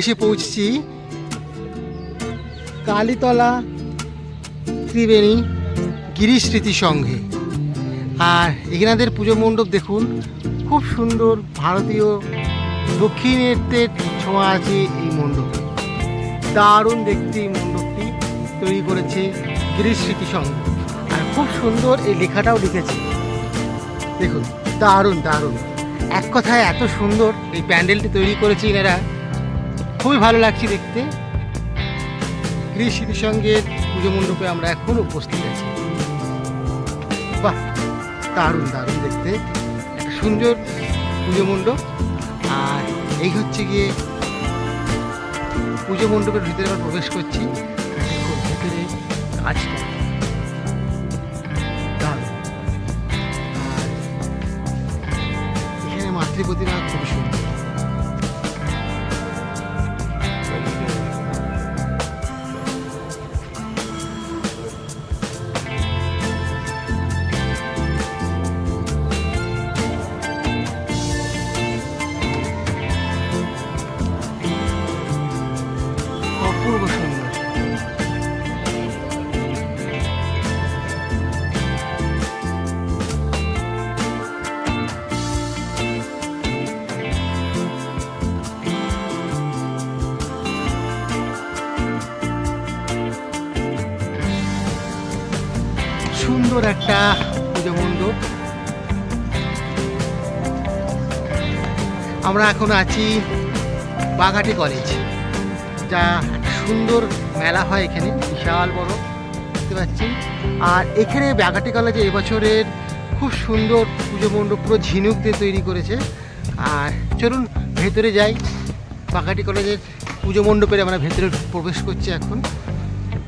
এসে পৌঁছেছি। কালীতলা, ত্রিবেণী, গিরিশ স্মৃতি সংঘে। আর এখানাদের পুজো মণ্ডপ দেখুন, খুব সুন্দর ভারতীয় দক্ষিণের ছোঁয়া আছে এই মণ্ডপে। দারুণ দেখতে এই মণ্ডপটি তৈরি করেছে গিরিশ স্মৃতি সংঘ। আর খুব সুন্দর এই লেখাটাও লিখেছে। দেখুন, দারুণ দারুণ। এক কথায় এত সুন্দর এই প্যান্ডেলটি তৈরি করেছে এনারা। খুবই ভালো লাগছে দেখতে। গৃহ স্মৃতিসঙ্গের পুজো মণ্ডপে আমরা এখন উপস্থিত আছি। বাহ, দারুণ দারুণ দেখতে। একটা সুন্দর পুজো মণ্ডপ। আর এই হচ্ছে গিয়ে পুজো মণ্ডপের ভিতরে আমরা প্রবেশ করছি। ভিতরে কাজটা এখানে মাতৃ প্রতিমা খুবই সুন্দর। একটা পুজো মণ্ডপ আমরা এখন আছি বাঘাটি কলেজ, যা সুন্দর মেলা হয় এখানে, বিশাল বড়, দেখতে পাচ্ছি। আর এখানে বাঘাটি কলেজে এবছরের খুব সুন্দর পুজো মণ্ডপ পুরো ঝিনুক দিয়ে তৈরি করেছে। আর চলুন ভেতরে যাই। বাঘাটি কলেজের পুজো মণ্ডপের আমরা ভেতরে প্রবেশ করছি এখন।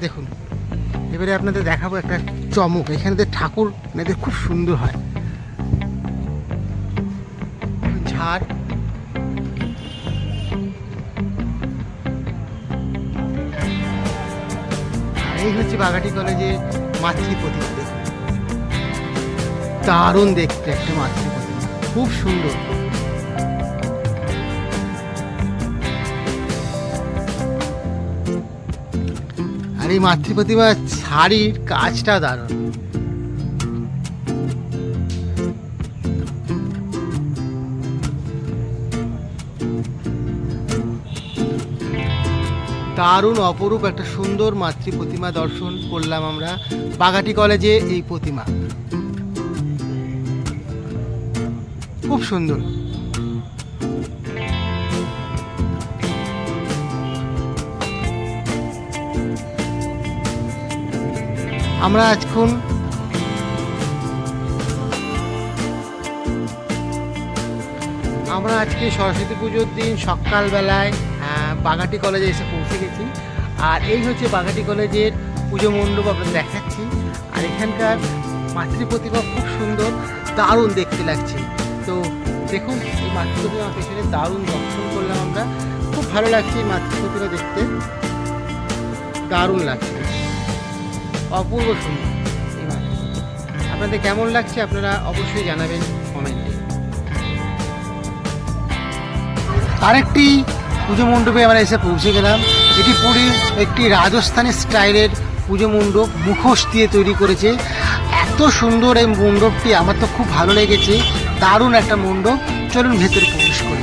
দেখুন, এবারে আপনাদের দেখাবো একটা চমক, এখানে ঠাকুর এনাদের খুব সুন্দর হয়। ঝাড়। এই হচ্ছে বাগাটি কলেজে মাতৃ প্রতিমা। দেখুন দারুণ দেখতে একটা মাতৃ খুব সুন্দর। আর এই মাতৃ প্রতিমার শাড়ির কাজটা দারুণ। দারুণ, অপরূপ একটা সুন্দর মাতৃ প্রতিমা দর্শন করলাম আমরা বাগাটি কলেজে এই প্রতিমা। খুব সুন্দর। আমরা আজখন আমরা আজকে সরস্বতী পুজোর দিন সকালবেলায় বাগাটি কলেজে এসে পৌঁছে গেছি। আর এই হচ্ছে বাগাটি কলেজের পুজো মণ্ডপ আপনাদের দেখাচ্ছি। আর এখানকার মাতৃ প্রতিমা খুব সুন্দর, দারুণ দেখতে লাগছে। তো দেখুন, এই মাতৃ প্রতিমা পেছনে দারুণ দর্শন করলাম আমরা। খুব ভালো লাগছে এই মাতৃ প্রতিমা দেখতে। দারুণ লাগছে। অপূর্ব সুন্দর। এই আপনাদের কেমন লাগছে আপনারা অবশ্যই জানাবেন কমেন্টে। আরেকটি পুজো মণ্ডপে আমরা এসে পৌঁছে গেলাম। এটি পুরীর একটি রাজস্থানী স্টাইলের পুজো মণ্ডপ, মুখোশ দিয়ে তৈরি করেছে। এত সুন্দর এই মণ্ডপটি, আমার তো খুব ভালো লেগেছে। দারুণ একটা মণ্ডপ। চলুন ভেতরে প্রবেশ করি।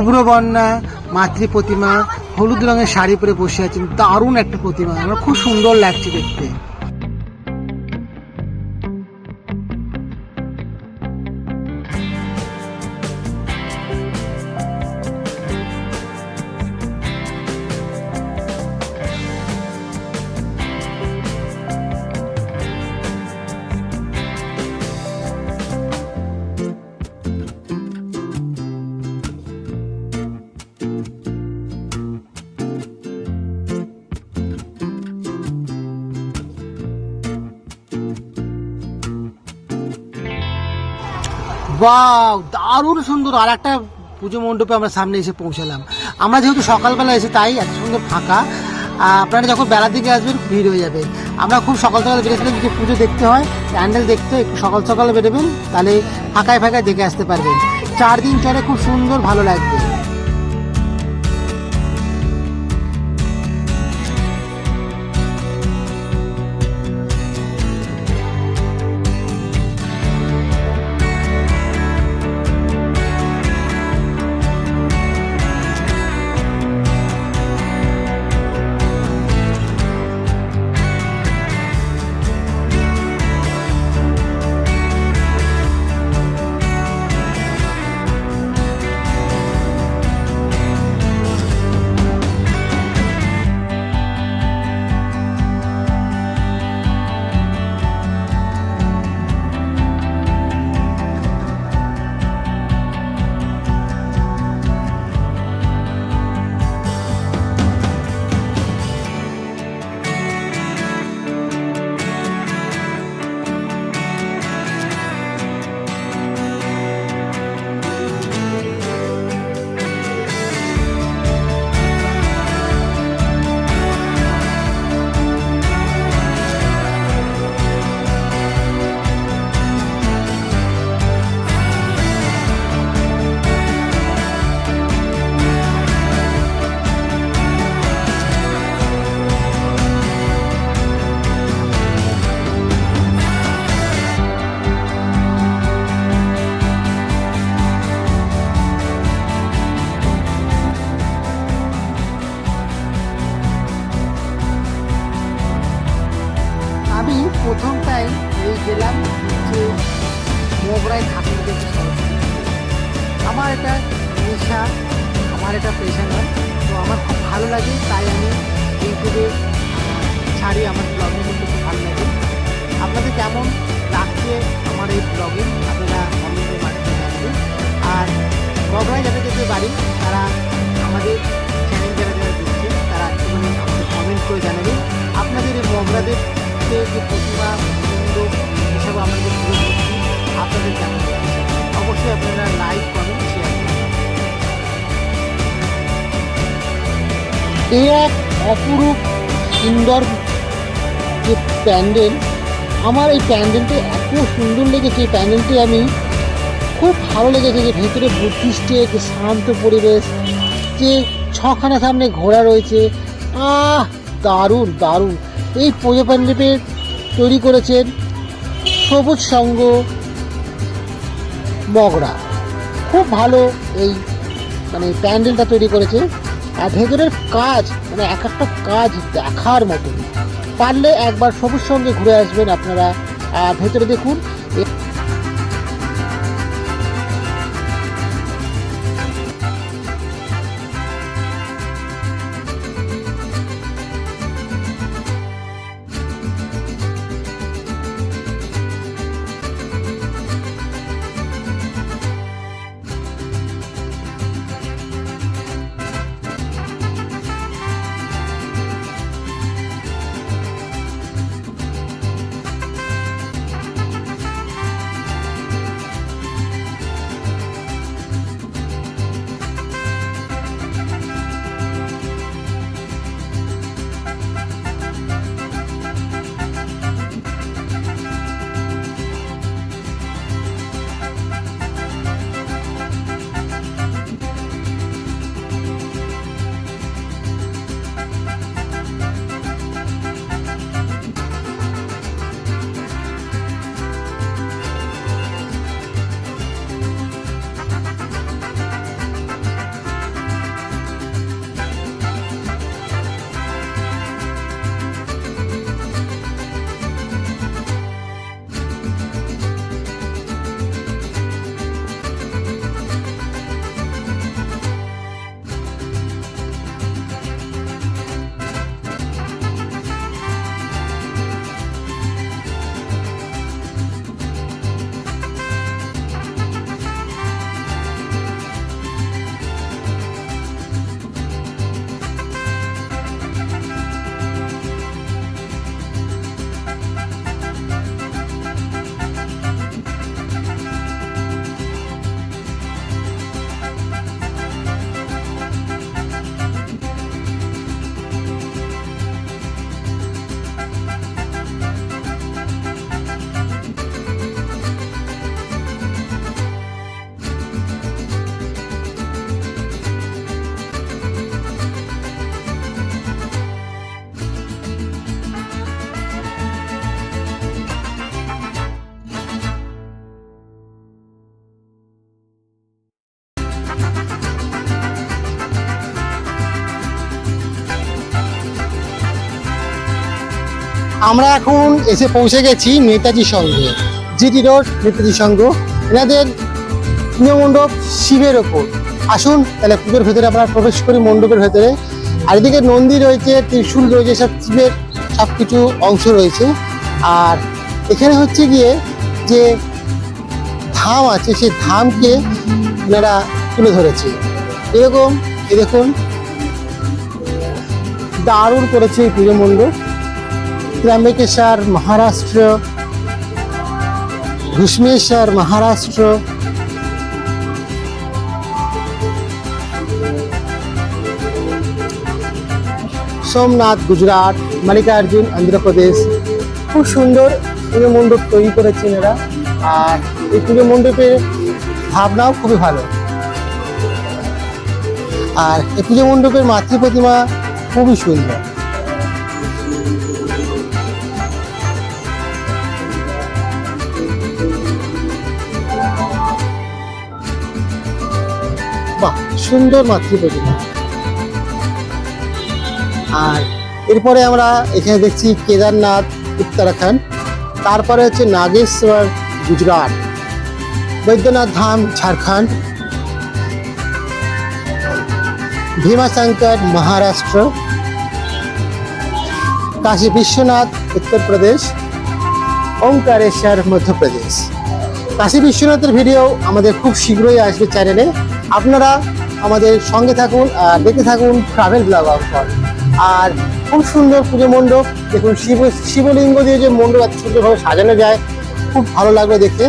শুভ্র বন্যা মাতৃ প্রতিমা, হলুদ রঙের শাড়ি পরে বসে আছেন, দারুণ একটা প্রতিমা। আমার খুব সুন্দর লাগছে দেখতে। বাহ দারুণ সুন্দর। আর একটা পুজো মণ্ডপে আমরা সামনে এসে পৌঁছালাম। আমরা যেহেতু সকালবেলা এসে তাই এত সুন্দর ফাঁকা আপনারা যখন বেলার দিকে আসবেন, ভিড় হয়ে যাবে। আমরা খুব সকাল সকাল বেরিয়েছিলাম, যে পুজো দেখতে হয়, প্যান্ডেল দেখতে একটু সকাল সকালে বেরোবেন, তাহলে ফাঁকায় ফাঁকায় দেখে আসতে পারবেন। চার দিন চলে খুব সুন্দর, ভালো লাগবে। বগরায় যাদের যাদের বাড়ি তারা আমাদের চ্যানেল যারা যারা দেখছে, তারা একটুখানি আমাদের কমেন্ট করে জানাবেন। আপনাদের এই বগরাদের যে প্রতিভা সুন্দর হিসাবে আমাদের পুরো করছি, আপনাদের লাগছে অবশ্যই আপনারা লাইক কমেন্ট শেয়ার এই এক অপরূপ সুন্দর যে প্যান্ডেল, আমার এই প্যান্ডেলটি এত সুন্দর লেগেছে, এই প্যান্ডেলটি আমি খুব ভালো লেগেছে যে ভেতরে বুদ্ধিস্টের যে শান্ত পরিবেশ, যে ছখানা সামনে ঘোড়া রয়েছে। আহ, দারুণ দারুণ। এই পুজো প্যান্ডেলটি তৈরি করেছেন সবুজ সঙ্গ, মগরা। খুব ভালো এই মানে প্যান্ডেলটা তৈরি করেছে। আর ভেতরের কাজ মানে এক একটা কাজ দেখার মতন। পারলে একবার সবুজ সঙ্গে ঘুরে আসবেন আপনারা। আর ভেতরে দেখুন আমরা এখন এসে পৌঁছে গেছি নেতাজি সঙ্গে, জিটি রোড নেতাজি সংঘ এনাদের পুজো মণ্ডপ শিবের ওপর। আসুন, তাহলে পুজোর ভেতরে আমরা প্রবেশ করি মণ্ডপের ভেতরে। আর এদিকে নন্দী রয়েছে, ত্রিশূল রয়েছে, সব শিবের সব কিছু অংশ রয়েছে। আর এখানে হচ্ছে গিয়ে যে ধাম আছে, সেই ধামকে এনারা তুলে ধরেছে। এরকম এই দেখুন, দারুণ করেছে এই পুজো মণ্ডপ। ত্র্যম্বকেশ্বর মহারাষ্ট্র ঘুষ্মেশ্বর মহারাষ্ট্র। সোমনাথ, গুজরাট মালিকার্জুন অন্ধ্রপ্রদেশ। খুব সুন্দর পুজো মণ্ডপ তৈরি করেছেন এরা। আর এই পুজো মণ্ডপের ভাবনাও খুবই ভালো। আর এই পুজো মণ্ডপের মাতৃ প্রতিমা খুবই সুন্দর। বাহ, সুন্দর মাতৃ প্রতিমা। আর এরপরে আমরা এখানে দেখছি কেদারনাথ, উত্তরাখণ্ড, তারপরে হচ্ছে নাগেশ্বর, গুজরাট, বৈদ্যনাথ ধাম, ঝাড়খণ্ড, ভীমাশঙ্কর, মহারাষ্ট্র, কাশী বিশ্বনাথ উত্তরপ্রদেশ ওঙ্কারেশ্বর মধ্যপ্রদেশ কাশী বিশ্বনাথের ভিডিও আমাদের খুব শীঘ্রই আসবে চ্যানেলে আপনারা আমাদের সঙ্গে থাকুন আর দেখতে থাকুন ট্রাভেল ব্লগ অফার আর খুব সুন্দর পুজো মণ্ডপ, দেখুন শিব শিবলিঙ্গ দিয়ে যে মণ্ডপ এত সুন্দরভাবে সাজানো যায়, খুব ভালো লাগল দেখে।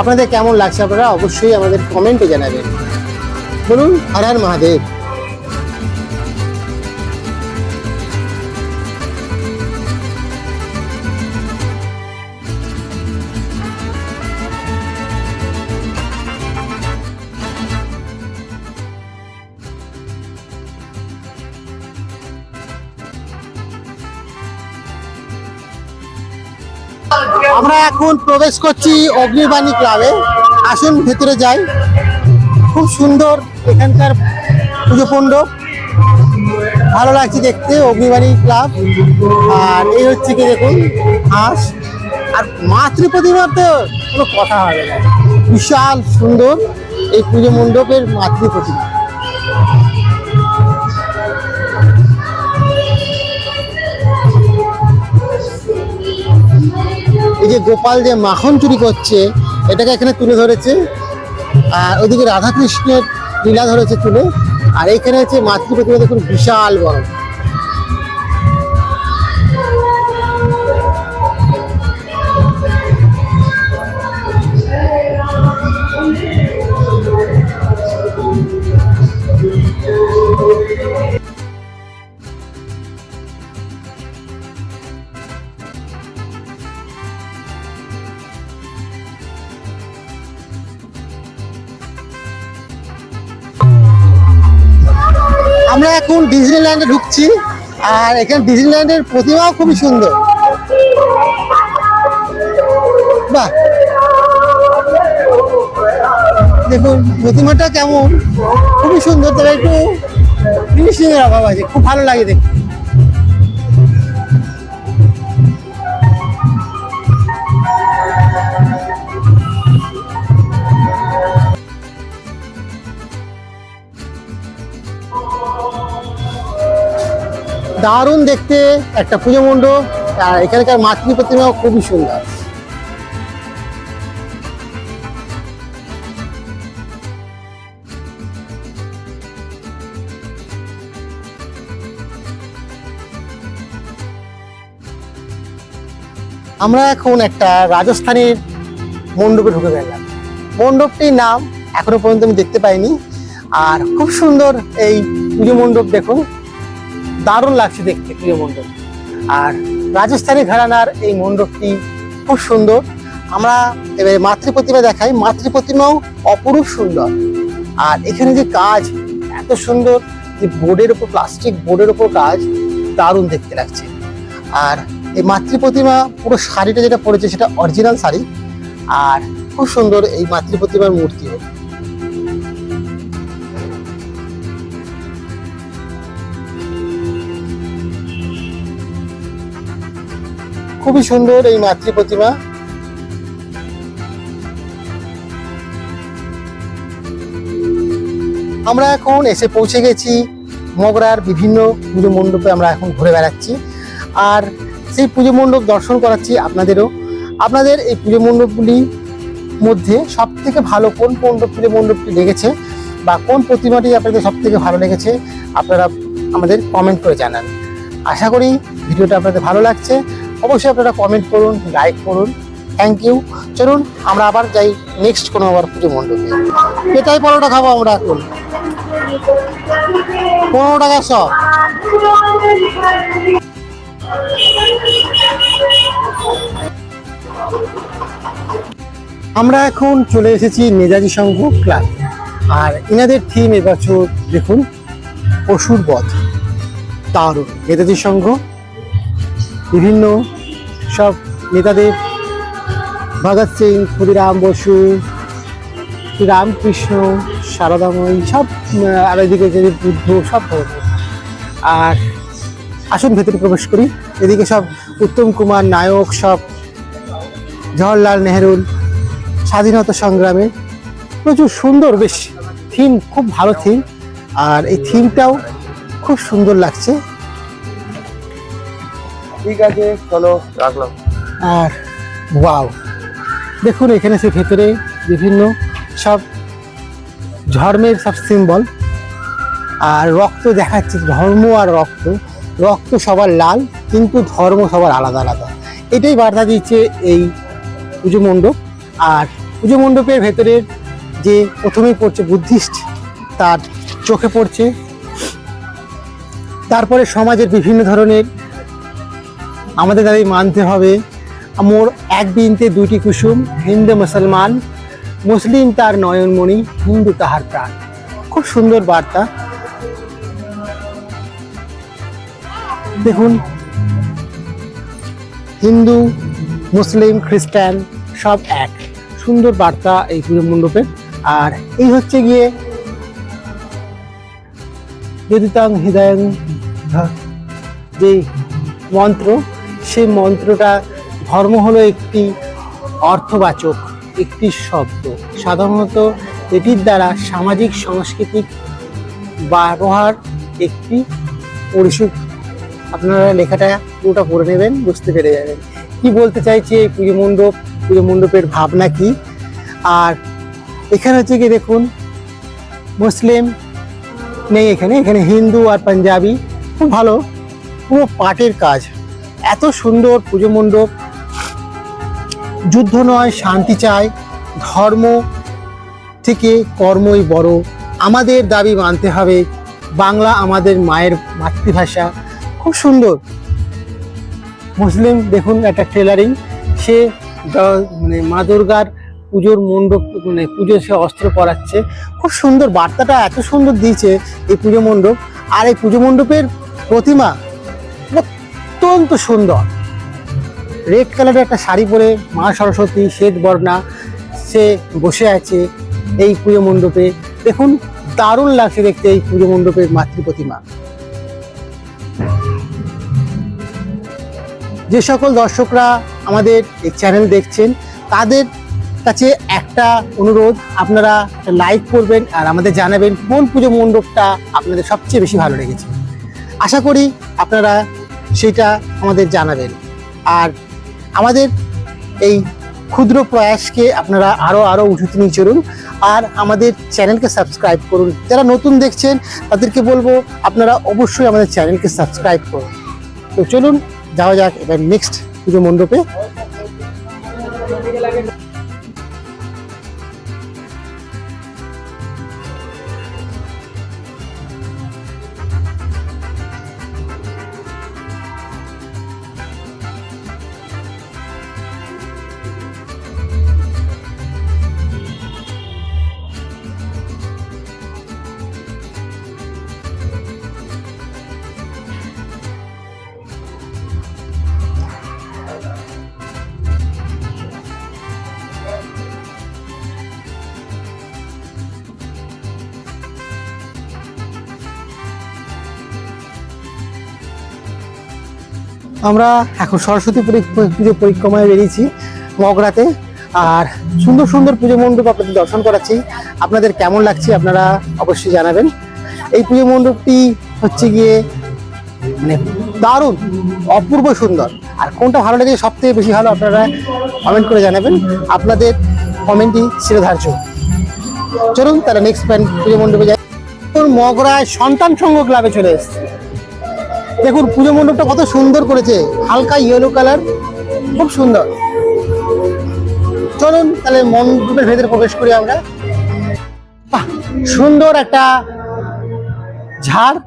আপনাদের কেমন লাগছে আপনারা অবশ্যই আমাদের কমেন্টে জানাবেন। বলুন, হর হর মহাদেব। আমরা এখন প্রবেশ করছি অগ্নিবাণী ক্লাবে। আসুন ভেতরে যাই। খুব সুন্দর এখানকার পুজো মণ্ডপ ভালো লাগছে দেখতে অগ্নিবাণী ক্লাব। আর এই হচ্ছে কি দেখুন, হাঁস। আর মাতৃ প্রতিমার তো কোনো কথা হবে না। বিশাল সুন্দর এই পুজো মণ্ডপের মাতৃ প্রতিমা এই যে গোপাল যে মাখন চুরি করছে, এটাকে এখানে তুলে ধরেছে। আর ওদিকে রাধাকৃষ্ণের লীলা ধরেছে তুলে। আর এইখানে হচ্ছে মাতৃ প্রতিমা দেখুন বিশাল বড়। ডিজনিল্যান্ডে ঢুকছি, আর এখানে ডিজনিল্যান্ডের প্রতিমাও খুবই সুন্দর। বাহ! দেখুন, প্রতিমাটা কেমন? খুবই সুন্দর তবে একটু ফিনিশিং এর অভাব আছে, খুব ভালো লাগে দেখতে। দারুণ দেখতে একটা পুজো মণ্ডপ, আর এখানকার মাতৃ প্রতিমাও খুবই সুন্দর। আমরা এখন একটা রাজস্থানের মণ্ডপে ঢুকে গেলাম। মণ্ডপটির নাম এখনও পর্যন্ত আমি দেখতে পাইনি। আর খুব সুন্দর এই পুজো মণ্ডপ দেখুন। দারুণ লাগছে দেখতে, প্রিয় মণ্ডপ। আর রাজস্থানী ঘরানার এই মণ্ডপটি খুব সুন্দর। আমরা এবারে মাতৃ প্রতিমা দেখাই। মাতৃ প্রতিমাও অপরূপ সুন্দর। আর এখানে যে কাজ, এত সুন্দর যে বোর্ডের উপর প্লাস্টিক বোর্ডের উপর কাজ, দারুণ দেখতে লাগছে। আর এই মাতৃ প্রতিমা পুরো শাড়িটা যেটা পড়েছে সেটা অরিজিনাল শাড়ি। আর খুব সুন্দর এই মাতৃ প্রতিমার মূর্তিও। খুবই সুন্দর এই মাতৃ প্রতিমা। আমরা এখন এসে পৌঁছে গেছি মগরার বিভিন্ন পুজো মণ্ডপে, আমরা এখন ঘুরে বেড়াচ্ছি। আর সেই পুজো মণ্ডপ দর্শন করাচ্ছি আপনাদেরও। আপনাদের এই পুজো মণ্ডপগুলির মধ্যে সব থেকে ভালো কোন মণ্ডপ পুজো মণ্ডপটি লেগেছে বা কোন প্রতিমাটি আপনাদের সব থেকে ভালো লেগেছে, আপনারা আমাদের কমেন্ট করে জানান। আশা করি ভিডিওটা আপনাদের ভালো লাগছে। অবশ্যই আপনারা কমেন্ট করুন লাইক করুন থ্যাংক ইউ চলুন, আমরা আবার যাই নেক্সট কোনো আবার পুজো মণ্ডপে পেটাই পরোটা খাব আমরা এখন। পনেরো টাকা আমরা এখন চলে এসেছি মেজাজি সংঘ ক্লাব আর এনাদের থিম এবছর দেখুন, পশুর বধ। দারুণ নেতাজি সংঘ। বিভিন্ন সব নেতাদের ভগৎ সিং, ক্ষুদিরাম বসু, রামকৃষ্ণ সারদাময়ী সব আর এদিকে যে বুদ্ধ, সব আর আসুন ভেতরে প্রবেশ করি। এদিকে সব উত্তম কুমার নায়ক, সব জওয়াহরলাল নেহরুর স্বাধীনতা সংগ্রামে প্রচুর সুন্দর, বেশ থিম খুব ভালো থিম আর এই থিমটাও খুব সুন্দর লাগছে। ঠিক আছে, চলো, রাখলাম। আর ওয়াও। দেখুন, এখানে সে ভেতরে বিভিন্ন সব ধর্মের সব সিম্বল আর রক্ত দেখাচ্ছে, ধর্ম আর রক্ত। রক্ত সবার লাল, কিন্তু ধর্ম সবার আলাদা আলাদা। এটাই বার্তা দিচ্ছে এই পুজো মণ্ডপ। আর পুজো মণ্ডপের ভেতরের যে প্রথমেই পড়ছে বুদ্ধিস্ট, তার চোখে পড়ছে। তারপরে সমাজের বিভিন্ন ধরনের আমাদের দাবি মানতে হবে। মোর এক বিনতে দুইটি কুসুম হিন্দু মুসলমান। মুসলিম তার নয়নমণি হিন্দু তাহার প্রাণ। খুব সুন্দর বার্তা। দেখুন হিন্দু মুসলিম খ্রিস্টান সব এক। সুন্দর বার্তা এই পুজো মণ্ডপের আর এই হচ্ছে গিয়ে যদিতাং হৃদয়ং ধ- যে মন্ত্র। সেই মন্ত্রটা ধর্ম হলো একটি অর্থবাচক, একটি শব্দ। সাধারণত এটির দ্বারা সামাজিক, সাংস্কৃতিক ব্যবহার একটি পরিশুক আপনারা লেখাটা পুরোটা পড়ে নেবেন, বুঝতে পেরে যাবেন। কি বলতে চাইছি এই পুজো মণ্ডপ পুজো মণ্ডপের ভাবনা কি? আর এখানে হচ্ছে কি দেখুন, মুসলিম নেই এখানে এখানে হিন্দু আর পাঞ্জাবি, খুব ভালো, পুরো পাটের কাজ। এত সুন্দর পুজো মণ্ডপ। যুদ্ধ নয়, শান্তি চায় ধর্ম থেকে কর্মই বড়। আমাদের দাবি মানতে হবে, বাংলা আমাদের মায়ের মাতৃভাষা। খুব সুন্দর। মুসলিম, দেখুন একটা টেলারিং সে মানে মা দুর্গার পুজোর মণ্ডপ মানে পুজো সে অস্ত্র পরাচ্ছে। খুব সুন্দর, বার্তাটা এত সুন্দর দিয়েছে এই পুজো মণ্ডপ। আর এই পুজো মণ্ডপের প্রতিমা অত্যন্ত সুন্দর। রেড কালারের একটা শাড়ি পরে মা সরস্বতী, শ্বেত বর্ণা, সে বসে আছে এই পুজো মণ্ডপে। দেখুন, দারুণ লাগছে দেখতে এই পুজো মণ্ডপের মাতৃ প্রতিমা। যে সকল দর্শকরা আমাদের এই চ্যানেল দেখছেন, তাদের কাছে একটা অনুরোধ, আপনারা লাইক করবেন আর আমাদের জানাবেন কোন পুজো মণ্ডপটা আপনাদের সবচেয়ে বেশি ভালো লেগেছে। আশা করি আপনারা সেটা আমাদের জানাবেন। আর আমাদের এই ক্ষুদ্র প্রয়াসকে আপনারা আরও আরও উঁচুতে নিয়ে চলুন। আর আমাদের চ্যানেলকে সাবস্ক্রাইব করুন। যারা নতুন দেখছেন, তাদেরকে বলব, আপনারা অবশ্যই আমাদের চ্যানেলকে সাবস্ক্রাইব করুন। তো চলুন, যাওয়া যাক এবার নেক্সট পুজো মণ্ডপে। আমরা এখন সরস্বতী পুজো পরিক্রমায় বেরিয়েছি মগরাতে। আর সুন্দর সুন্দর পুজো মণ্ডপ আপনাদের দর্শন করাচ্ছি। আপনাদের কেমন লাগছে আপনারা অবশ্যই জানাবেন। এই পুজো মণ্ডপটি হচ্ছে গিয়ে মানে দারুণ অপূর্ব সুন্দর। আর কোনটা ভালো লেগেছে সব থেকে বেশি ভালো আপনারা কমেন্ট করে জানাবেন। আপনাদের কমেন্টই শিরোধার্য চলুন তারা নেক্সট পুজো মণ্ডপে দেখুন, মগরায় সন্তান সংঘ ক্লাবে চলে এসেছে। দেখুন পুজো মণ্ডপটা কত সুন্দর করেছে। হালকা ইয়েলো কালার খুব সুন্দর। চলুন তাহলে মণ্ডপের ভেতরে প্রবেশ করি আমরা। বাহ, সুন্দর একটা ঝাড়।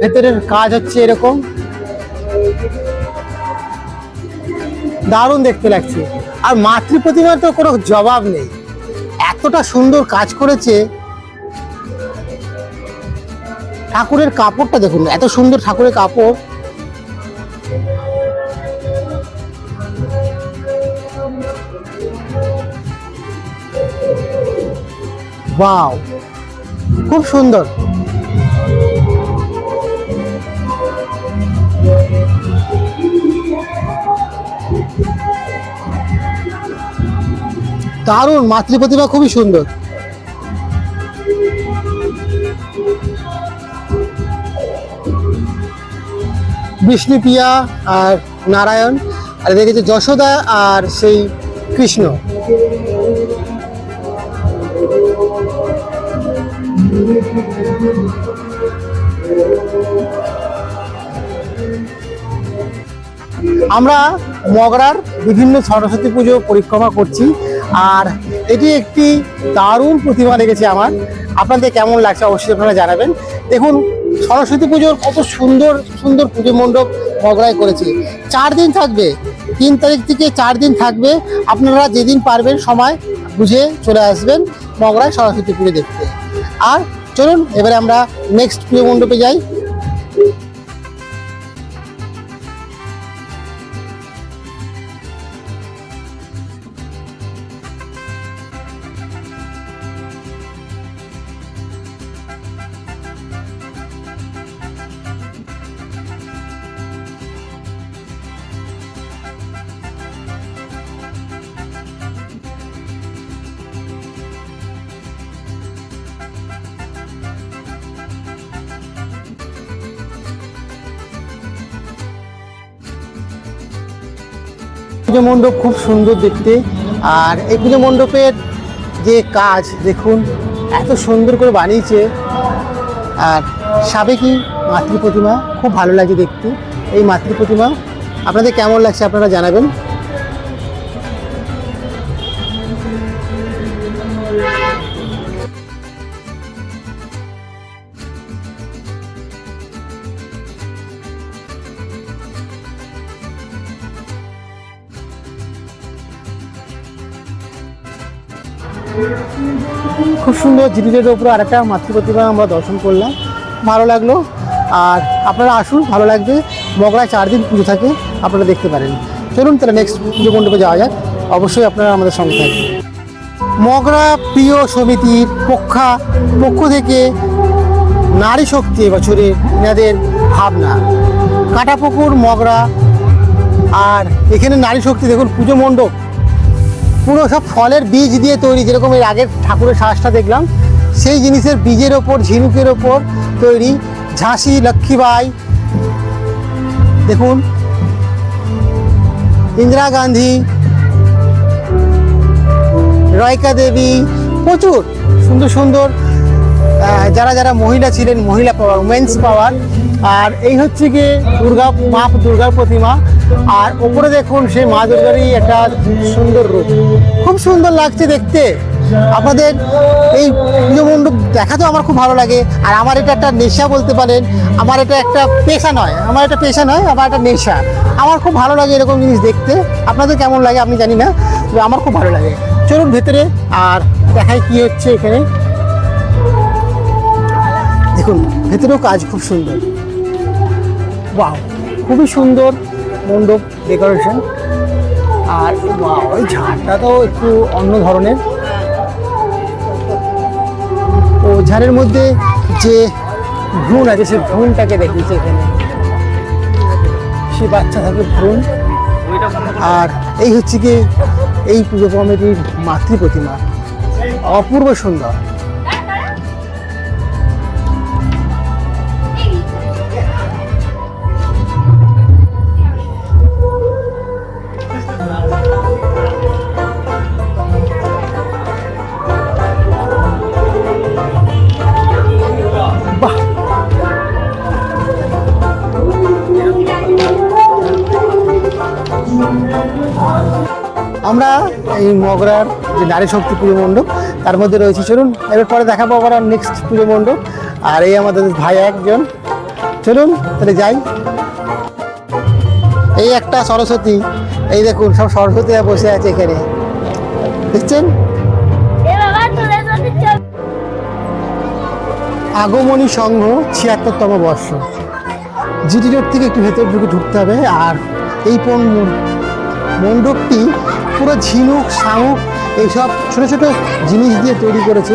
ভেতরের কাজ হচ্ছে এরকম। দারুণ দেখতে লাগছে। আর মাতৃ প্রতিমার তো কোনো জবাব নেই। এতটা সুন্দর কাজ করেছে ঠাকুরের কাপড়টা দেখুন, এত সুন্দর ঠাকুরের কাপড়। ওয়াও, খুব সুন্দর। দারুণ মাতৃ প্রতিমা খুবই সুন্দর। বিষ্ণুপ্রিয়া আর নারায়ণ, আর দেখেছে যশোদা আর সেই কৃষ্ণ। আমরা মগরার বিভিন্ন সরস্বতী পুজো পরিক্রমা করছি, আর এটি একটি দারুণ প্রতিমা লেগেছে আমার। আপনাদের কেমন লাগছে অবশ্যই আপনারা জানাবেন। দেখুন সরস্বতী পুজোর কত সুন্দর সুন্দর পুজো মণ্ডপ মগড়ায় করেছে। চার দিন থাকবে, তিন তারিখ থেকে চার দিন থাকবে। আপনারা যেদিন পারবেন সময় বুঝে চলে আসবেন মগরায় সরস্বতী পুজো দেখতে। আর চলুন, এবারে আমরা নেক্সট পুজো মণ্ডপে যাই। মণ্ডপ খুব সুন্দর দেখতে। আর এই পুজো মণ্ডপের যে কাজ, দেখুন, এত সুন্দর করে বানিয়েছে। আর সাবেকি মাতৃ প্রতিমা, খুব ভালো লাগে দেখতে। এই মাতৃ প্রতিমা, আপনাদের কেমন লাগছে আপনারা জানাবেন। জিনিসের উপর আরেকটা মাতৃ প্রতিমা আমরা দর্শন করলাম। ভালো লাগল। আর আপনারা আসুন, ভালো লাগবে। মগরায় চার দিন পুজো থাকে, আপনারা দেখতে পারেন। চলুন তাহলে নেক্সট পুজো মণ্ডপে যাওয়া যাক। অবশ্যই আপনারা আমাদের সঙ্গে থাকবেন। মগরা প্রিয় সমিতির পক্ষা, পক্ষ থেকে নারী শক্তি এবছরে এনাদের ভাবনা। কাটাপুকুর, মগরা, আর এখানে নারী শক্তি, দেখুন, পুজো মণ্ডপ। পুরো সব ফলের বীজ দিয়ে তৈরি, যেরকম এর আগের ঠাকুরের শ্বাসটা দেখলাম, সেই জিনিসের বীজের ওপর, ঝিনুকের ওপর তৈরি ঝাঁসি, লক্ষ্মীবাই। দেখুন, ইন্দিরা গান্ধী, রয়কা দেবী, প্রচুর সুন্দর সুন্দর যারা যারা মহিলা ছিলেন, মহিলা পাওয়ার উমেন্স পাওয়ার আর এই হচ্ছে গিয়ে দুর্গা, মা দুর্গার প্রতিমা। আর ওপরে দেখুন সেই মা দুর্গারই একটা সুন্দর রূপ। খুব সুন্দর লাগছে দেখতে। আপনাদের এই পুজো মণ্ডপ দেখাতেও আমার খুব ভালো লাগে। আর আমার এটা একটা নেশা বলতে পারেন। আমার এটা একটা পেশা নয়। আমার এটা পেশা নয়, আমার একটা নেশা। আমার খুব ভালো লাগে এরকম জিনিস দেখতে। আপনাদের কেমন লাগে আমি জানি না, তবে আমার খুব ভালো লাগে। চলুন ভেতরে আর দেখাই কি হচ্ছে এখানে। দেখুন, ভেতরেও কাজ খুব সুন্দর। বাহ খুবই সুন্দর। মণ্ডপ ডেকোরেশন। আর ওই ঝাড়টা তো একটু অন্য ধরনের। ও ঝাড়ের মধ্যে যে ভ্রূণ আছে সেই ভ্রূণটাকে দেখিয়েছে এখানে। সে বাচ্চা থাকে ভ্রূণ। আর এই হচ্ছে কি, এই পুজো কমিটির মাতৃ প্রতিমা। অপূর্ব সুন্দর। এই মগরার যে নারী শক্তি পুজো মণ্ডপ তার মধ্যে রয়েছে চলুন এবার পরে দেখাবো আবার নেক্সট পুজো মণ্ডপ। আর এই আমাদের ভাই একজন। চলুন তাহলে যাই। এই একটা সরস্বতী এই দেখুন সব সরস্বতী বসে আছে এখানে। দেখছেন? আগমনী সংঘ ছিয়াত্তরতম বর্ষ। জিটি রোড থেকে একটু ভেতর ঢুকে ঢুকতে হবে আর এই পণ মন- মণ্ডপটি পুরো ঝিনুক, শামুক এইসব ছোট ছোট জিনিস দিয়ে তৈরি করেছে।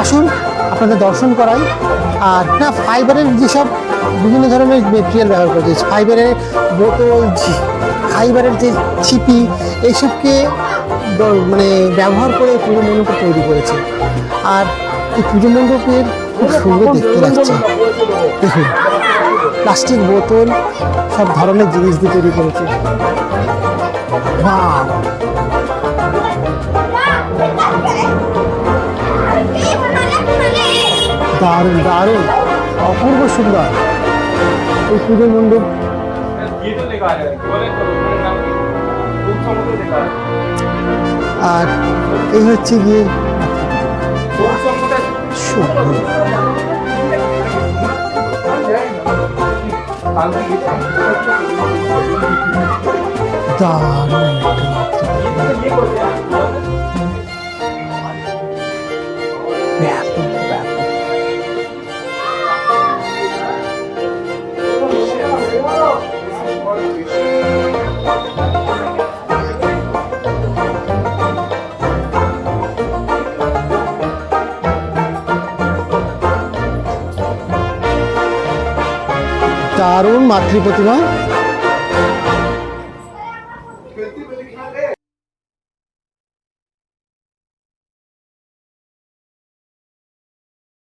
আসুন আপনাদের দর্শন করাই। আর না ফাইবারের যেসব বিভিন্ন ধরনের মেটেরিয়াল ব্যবহার করেছে ফাইবারের বোতল ফাইবারের যে ছিপি, এইসবকে মানে ব্যবহার করে পুজো মণ্ডপ তৈরি করেছে। আর এই পুজো মণ্ডপের খুব সুন্দর দেখতে লাগছে। দেখুন প্লাস্টিক বোতল, সব ধরনের জিনিস দিয়ে তৈরি করেছে। Wow! দারুণ দারুণ। অপূর্ব সুন্দর। এই পুজো মন্ডপ আর এই হচ্ছে গিয়ে দারুণ। দারুণ মাতৃ প্রতিমা